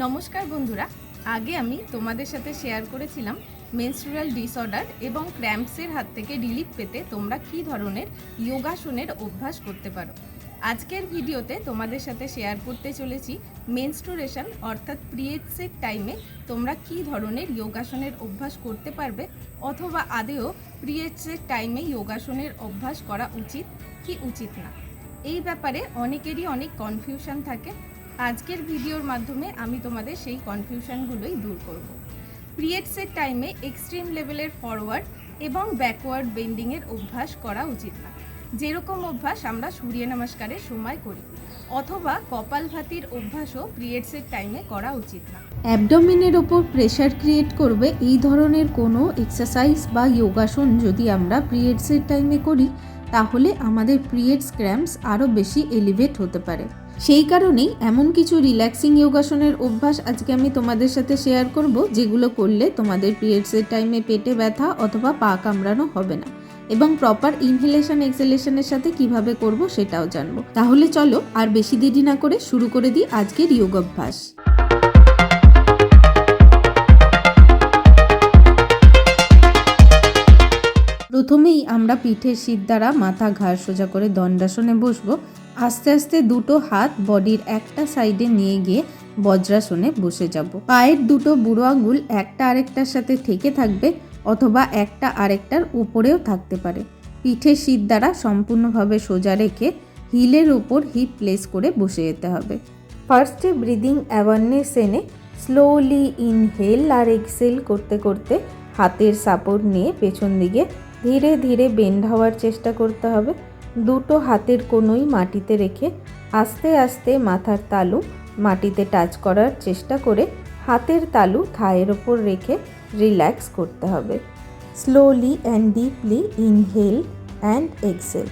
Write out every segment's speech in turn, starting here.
নমস্কার বন্ধুরা, আগে আমি তোমাদের সাথে শেয়ার করেছিলাম মেনস্ট্রুয়াল ডিসঅর্ডার এবং ক্র্যাম্পসের হাত থেকে রিলিফ পেতে তোমরা কি ধরনের যোগাসনের অভ্যাস করতে পারো। আজকের ভিডিওতে তোমাদের সাথে শেয়ার করতে চলেছি মেনস্ট্রুরেশন অর্থাৎ পিরিয়ডসের টাইমে তোমরা কি ধরনের যোগাসনের অভ্যাস করতে পারবে অথবা আদেও পিরিয়ডসের টাইমে যোগাসনের অভ্যাস করা উচিত, কি উচিত না। এই ব্যাপারে অনেকেরই অনেক কনফিউশন থাকে আজকের ভিডিওর মাধ্যমে আমি তোমাদের সেই কনফিউশনগুলোই দূর করব। পিরিয়ডসের টাইমে এক্সট্রিম লেভেলের ফরওয়ার্ড এবং ব্যাকওয়ার্ড বেন্ডিংয়ের অভ্যাস করা উচিত না। যেরকম অভ্যাস আমরা সূর্য নমস্কারের সময় করি, অথবা কপালভাতির অভ্যাসও পিরিয়ডসের টাইমে করা উচিত না। অ্যাবডোমিনের ওপর প্রেশার ক্রিয়েট করবে এই ধরনের কোনো এক্সারসাইজ বা যোগাসন যদি আমরা পিরিয়ডসের টাইমে করি, তাহলে আমাদের পিরিয়ডস ক্র্যাম্পস আরও বেশি এলিভেট হতে পারে। সেই কারণেই এমন কিছু রিল্যাক্সিং যোগাসনের অভ্যাস আজকে আমি তোমাদের সাথে শেয়ার করব, যেগুলো করলে তোমাদের পিরিয়ডসের টাইমে পেটে ব্যথা অথবা পা কামড়ানো হবে না। এবং প্রপার ইনহেলেশন এক্সেলেশনের সাথে কীভাবে করব সেটাও জানব। তাহলে চলো আর বেশি দেরি না করে শুরু করে দিই আজকের যোগ অভ্যাস। প্রথমেই আমরা পিঠের শীত দ্বারা মাথা ঘাড় সোজা করে দণ্ডাসনে বসবো। আস্তে আস্তে দুটো হাত বডির একটা সাইডে নিয়ে গিয়ে বজ্রাসনে বসে যাব। পায়ের দুটো বুড়ো আঙুল একটা আরেকটার সাথে ঠেকে থাকবে অথবা একটা আরেকটার উপরেও থাকতে পারে। পিঠে শীত দ্বারা সম্পূর্ণভাবে সোজা রেখে হিলের উপর হিপ প্লেস করে বসে যেতে হবে। ফার্স্টে ব্রিদিং অ্যাওয়ারনেস এনে স্লোলি ইনহেল আর এক্সেল করতে করতে হাতের সাপোর্ট নিয়ে পেছন দিকে ধীরে ধীরে বেন্ড হওয়ার চেষ্টা করতে হবে। দুটো হাতের কোনোই মাটিতে রেখে আস্তে আস্তে মাথার তালু মাটিতে টাচ করার চেষ্টা করে হাতের তালু থায়ের ওপর রেখে রিল্যাক্স করতে হবে। Slowly and deeply inhale and exhale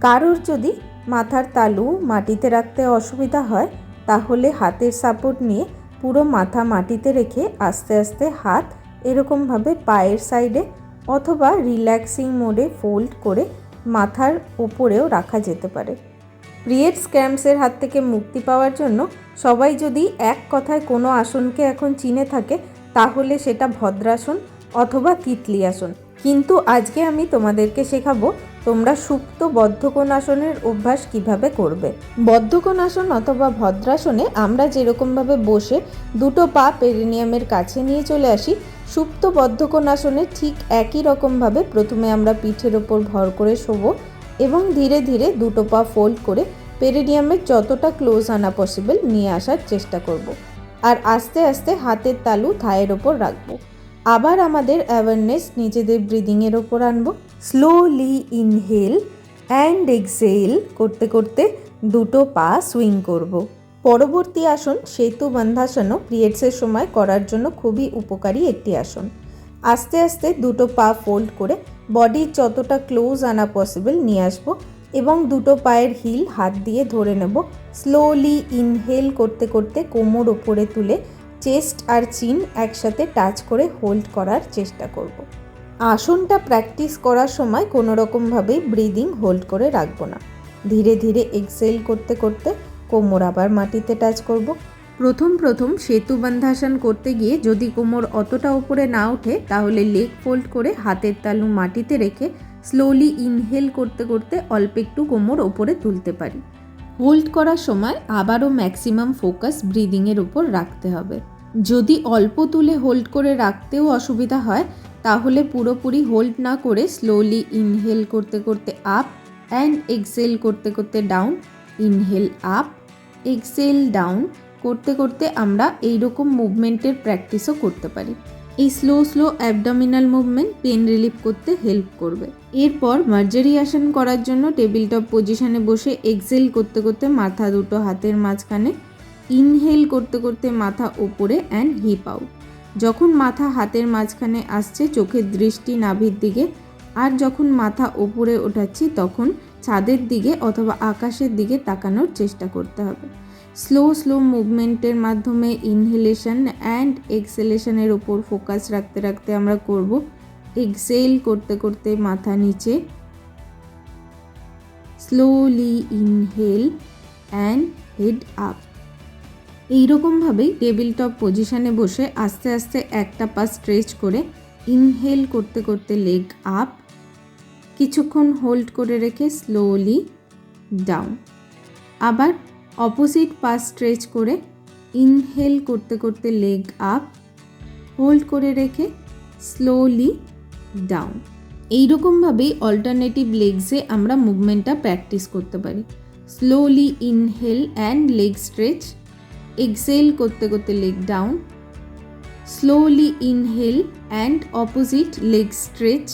কারোর যদি মাথার তালু মাটিতে রাখতে অসুবিধা হয়, তাহলে হাতের সাপোর্ট নিয়ে পুরো মাথা মাটিতে রেখে আস্তে আস্তে হাত এরকমভাবে পায়ের সাইডে অথবা রিল্যাক্সিং মোডে ফোল্ড করে মাথার ওপরেও রাখা যেতে পারে। প্রিয়েড স্ক্যামসের হাত থেকে মুক্তি পাওয়ার জন্য সবাই যদি এক কথায় কোনো আসনকে এখন চিনে থাকে, তাহলে সেটা ভদ্রাসন অথবা তিতলি আসন। কিন্তু আজকে আমি তোমাদেরকে শেখাবো তোমরা সুপ্ত বদ্ধকোণাসনের অভ্যাস কীভাবে করবে? বদ্ধকোণাসন অথবা ভদ্রাসনে আমরা যেরকমভাবে বসে দুটো পা পেরিনিয়ামের কাছে নিয়ে চলে আসি, সুপ্ত বদ্ধকোণাসনে ঠিক একই রকমভাবে প্রথমে আমরা পিঠের ওপর ভর করে শোবো এবং ধীরে ধীরে দুটো পা ফোল্ড করে পেরিনিয়ামের যতটা ক্লোজ আনা পসিবল নিয়ে আসার চেষ্টা করব। আর আস্তে আস্তে হাতের তালু থায়ের ওপর রাখব। আবার আমাদের অ্যাওয়ারনেস নিজেদের ব্রিদিংয়ের ওপর আনব। স্লোলি ইনহেল অ্যান্ড এক্সেল করতে করতে দুটো পা সুইং করব। পরবর্তী আসন সেতু বন্ধাসনও পিরিয়ডসের সময় করার জন্য খুবই উপকারী একটি আসন আস্তে আস্তে দুটো পা ফোল্ড করে বডির যতটা ক্লোজ আনা পসিবল নিয়ে আসব এবং দুটো পায়ের হিল হাত দিয়ে ধরে নেব স্লোলি ইনহেল করতে করতে কোমর ওপরে তুলে চেস্ট আর চিন একসাথে টাচ করে হোল্ড করার চেষ্টা করব। আসনটা প্র্যাকটিস করার সময় কোনো রকমভাবেই ব্রিদিং হোল্ড করে রাখব না। ধীরে ধীরে এক্সেল করতে করতে কোমর আবার মাটিতে টাচ করব। প্রথম প্রথম সেতু বন্ধাসন করতে গিয়ে যদি কোমর অতটা উপরে না ওঠে, তাহলে লেগ ফোল্ড করে হাতের তালু মাটিতে রেখে স্লোলি ইনহেল করতে করতে অল্প একটু কোমর ওপরে তুলতে পারি। হোল্ড করার সময় আবারও ম্যাক্সিমাম ফোকাস ব্রিদিংয়ের উপর রাখতে হবে। যদি অল্প তুলে হোল্ড করে রাখতেও অসুবিধা হয় তাহলে পুরোপুরি হোল্ড না করে স্লোলি ইনহেল করতে করতে আপ অ্যান্ড এক্সেল করতে করতে down inhale up exhale down করতে করতে আমরা এই রকম মুভমেন্টের প্র্যাকটিসও করতে পারি। এই slow slow abdominal movement pain relief করতে হেল্প করবে। এরপর মার্জারি আসন করার জন্য টেবিল টপ পজিশনে বসে এক্সেল করতে করতে মাথা দুটো হাতের মাঝখানে ইনহেল করতে করতে মাথা ওপরে অ্যান্ড হিপ আউট যখন মাথা হাতের মাঝখানে আসছে চোখের দৃষ্টি নাভির দিকে, আর যখন মাথা ওপরে ওঠাচ্ছি তখন ছাদের দিকে অথবা আকাশের দিকে তাকানোর চেষ্টা করতে হবে। স্লো স্লো মুভমেন্টের মাধ্যমে ইনহেলেশন অ্যান্ড এক্সেলেশনের ওপর ফোকাস রাখতে রাখতে আমরা করব। এক্সেল করতে করতে মাথা নিচে। Slowly inhale and head up. এইরকমভাবেই table top পজিশনে বসে আস্তে আস্তে একটা পা স্ট্রেচ করে ইনহেল করতে করতে লেগ আপ, কিছুক্ষণ হোল্ড করে রেখে স্লোলি ডাউন। আবার অপোজিট পা স্ট্রেচ করে ইনহেল করতে করতে লেগ আপ, হোল্ড করে রেখে স্লোলি ডাউন। এইরকমভাবেই অল্টারনেটিভ লেগসে আমরা মুভমেন্টটা প্র্যাকটিস করতে পারি। Slowly inhale and leg stretch exhale করতে করতে leg down slowly inhale and opposite leg stretch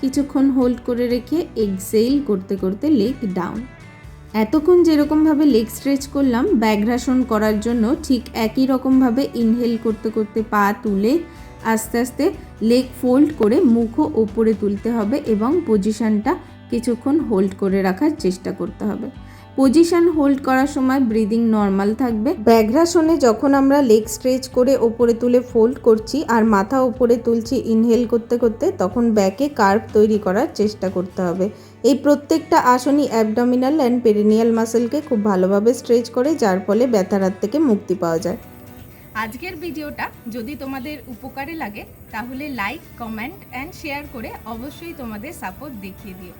কিছুক্ষণ হোল্ড করে রেখে এক্সেল করতে করতে লেগ ডাউন এতক্ষণ যেরকমভাবে লেগ স্ট্রেচ করলাম ব্যাঘ্রাসন করার জন্য ঠিক একই রকমভাবে ইনহেল করতে করতে পা তুলে আস্তে আস্তে লেগ ফোল্ড করে মুখও ওপরে তুলতে হবে এবং পজিশনটা কিছুক্ষণ হোল্ড করে রাখার চেষ্টা করতে হবে পজিশন হোল্ড করার সময় ব্রিদিং নর্মাল থাকবে। ব্যাঘ্রাসনে যখন আমরা লেগ স্ট্রেচ করে ওপরে তুলে ফোল্ড করছি আর মাথা ওপরে তুলছি ইনহেল করতে করতে, তখন ব্যাকে কার্ভ তৈরি করার চেষ্টা করতে হবে। এই প্রত্যেকটা আসনই অ্যাবডোমিনাল অ্যান্ড পেরিনিয়াল মাসেলকে খুব ভালোভাবে স্ট্রেচ করে, যার ফলে ব্যথার হাত থেকে মুক্তি পাওয়া যায়। আজকের ভিডিওটা যদি তোমাদের উপকারে লাগে, তাহলে লাইক কমেন্ট অ্যান্ড শেয়ার করে অবশ্যই তোমাদের সাপোর্ট দেখিয়ে দিও।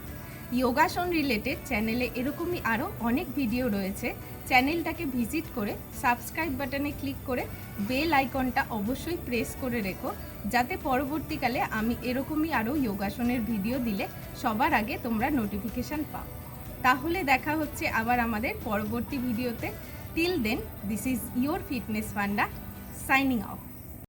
যোগাসন রিলেটেড চ্যানেলে এরকমই আরও অনেক ভিডিও রয়েছে। চ্যানেলটাকে ভিজিট করে সাবস্ক্রাইব বাটনে ক্লিক করে বেল আইকনটা অবশ্যই প্রেস করে রেখো, যাতে পরবর্তীকালে আমি এরকমই আরও যোগাসনের ভিডিও দিলে সবার আগে তোমরা নোটিফিকেশান পাও। তাহলে দেখা হচ্ছে আবার আমাদের পরবর্তী ভিডিওতে till then this is your fitness funda signing off